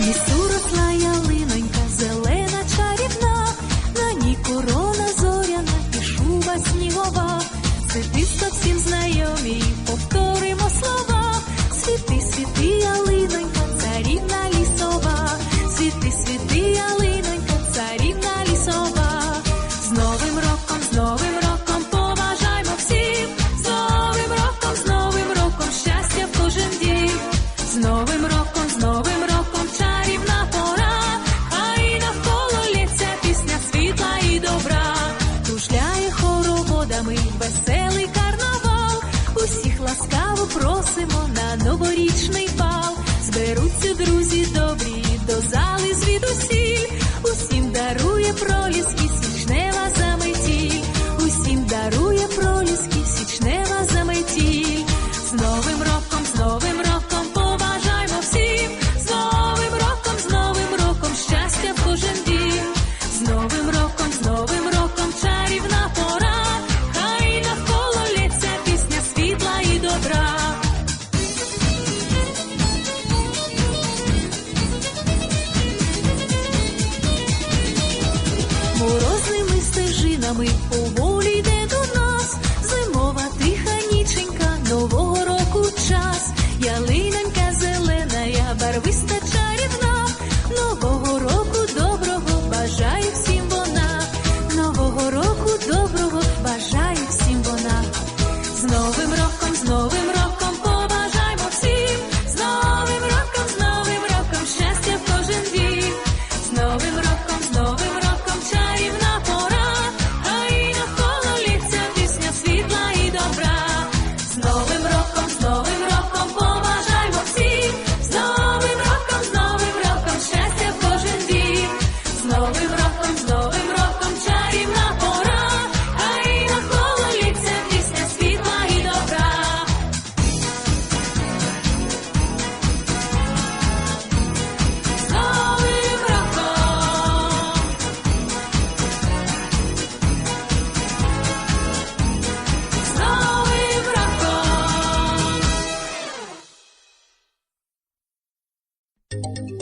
Mistura веселий карнавал. Усіх ласкаво просимо на новорічний бал. нами поволі йде до нас, зимова тиха ніченька, нового року час, ялиненька зелена, я барвиста чарівна, нового року доброго бажаю всім вона, нового року доброго бажаю всім вона, з новим роком, з новим. Música